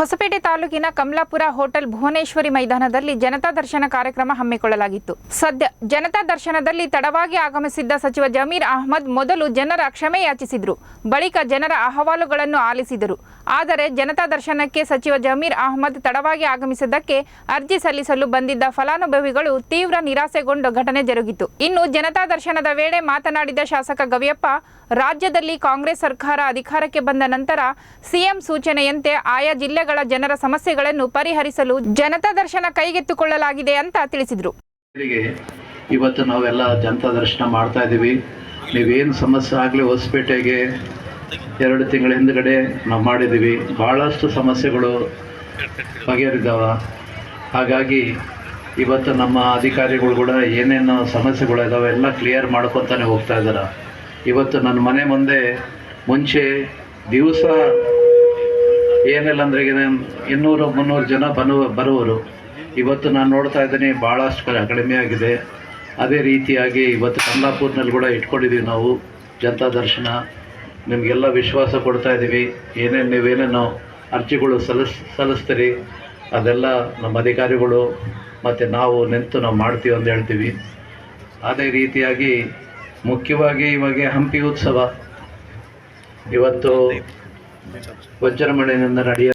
ಹೊಸಪೇಟೆ ತಾಲೂಕಿನ ಕಮಲಾಪುರ ಹೋಟೆಲ್ ಭುವನೇಶ್ವರಿ ಮೈದಾನದಲ್ಲಿ ಜನತಾ ದರ್ಶನ ಕಾರ್ಯಕ್ರಮ ಹಮ್ಮಿಕೊಳ್ಳಲಾಗಿತ್ತು. ಸದ್ಯ ಜನತಾ ದರ್ಶನದಲ್ಲಿ ತಡವಾಗಿ ಆಗಮಿಸಿದ್ದ ಸಚಿವ ಜಮೀರ್ ಅಹ್ಮದ್ ಮೊದಲು ಜನರ ಕ್ಷಮೆ ಯಾಚಿಸಿದ್ರು, ಬಳಿಕ ಜನರ ಅಹವಾಲುಗಳನ್ನು ಆಲಿಸಿದರು. ಆದರೆ ಜನತಾ ದರ್ಶನಕ್ಕೆ ಸಚಿವ ಜಮೀರ್ ಅಹ್ಮದ್ ತಡವಾಗಿ ಆಗಮಿಸಿದ್ದಕ್ಕೆ ಅರ್ಜಿ ಸಲ್ಲಿಸಲು ಬಂದಿದ್ದ ಫಲಾನುಭವಿಗಳು ತೀವ್ರ ನಿರಾಸೆಗೊಂಡ ಘಟನೆ ಜರುಗಿತು. ಇನ್ನು ಜನತಾ ದರ್ಶನದ ವೇಳೆ ಮಾತನಾಡಿದ ಶಾಸಕ ಗವಿಯಪ್ಪ, ರಾಜ್ಯದಲ್ಲಿ ಕಾಂಗ್ರೆಸ್ ಸರ್ಕಾರ ಅಧಿಕಾರಕ್ಕೆ ಬಂದ ನಂತರ ಸಿಎಂ ಸೂಚನೆಯಂತೆ ಆಯಾ ಜಿಲ್ಲೆಗಳ ಜನರ ಸಮಸ್ಯೆಗಳನ್ನು ಪರಿಹರಿಸಲು ಜನತಾ ದರ್ಶನ ಕೈಗೆತ್ತಿಕೊಳ್ಳಲಾಗಿದೆ ಅಂತ ತಿಳಿಸಿದರು. ಇವತ್ತು ನಾವೆಲ್ಲ ಜನತಾ ದರ್ಶನ ಮಾಡ್ತಾ ಇದ್ದೀವಿ. ನೀವೇನು ಸಮಸ್ಯೆ ಆಗಲಿ ಹೊಸಪೇಟೆಗೆ ಎರಡು ತಿಂಗಳ ಹಿಂದ್ಗಡೆ ನಾವು ಮಾಡಿದ್ದೀವಿ. ಭಾಳಷ್ಟು ಸಮಸ್ಯೆಗಳು ಬಗೆಹರಿದಾವ. ಹಾಗಾಗಿ ಇವತ್ತು ನಮ್ಮ ಅಧಿಕಾರಿಗಳು ಕೂಡ ಏನೇನು ಸಮಸ್ಯೆಗಳಿದಾವೆ ಎಲ್ಲ ಕ್ಲಿಯರ್ ಮಾಡ್ಕೊತಾನೆ ಹೋಗ್ತಾ ಇದ್ದಾರೆ ಇವತ್ತು ನನ್ನ ಮನೆ ಮುಂದೆ ಮುಂಚೆ ದಿವಸ ಏನಿಲ್ಲ ಅಂದ್ರೆ ಈಗ ಇನ್ನೂರು, ಮುನ್ನೂರು ಜನ ಬನ್ನು ಬರುವರು ಇವತ್ತು ನಾನು ನೋಡ್ತಾ ಇದ್ದೀನಿ ಭಾಳಷ್ಟು ಕಡಿಮೆ ಆಗಿದೆ. ಅದೇ ರೀತಿಯಾಗಿ ಇವತ್ತು ಕಮಲಾಪುರ್ನಲ್ಲಿ ಕೂಡ ಇಟ್ಕೊಂಡಿದ್ದೀವಿ ನಾವು, ಜನತಾ ದರ್ಶನ. ನಿಮಗೆಲ್ಲ ವಿಶ್ವಾಸ ಕೊಡ್ತಾ ಇದ್ದೀವಿ. ಏನೇನು ನೀವೇನೇನು ಅರ್ಜಿಗಳು ಸಲ್ಲಿಸ್, ಸಲ್ಲಿಸ್ತೀರಿ, ಅದೆಲ್ಲ ನಮ್ಮ ಅಧಿಕಾರಿಗಳು ಮತ್ತು ನಾವು ನಿಂತು ನಾವು ಮಾಡ್ತೀವಿ ಅಂತ ಹೇಳ್ತೀವಿ. ಅದೇ ರೀತಿಯಾಗಿ ಮುಖ್ಯವಾಗಿ ಇವಾಗ ಹಂಪಿ ಉತ್ಸವ. ಇವತ್ತು ವಜ್ರಮಣಿನಿಂದ ನಡೆಯ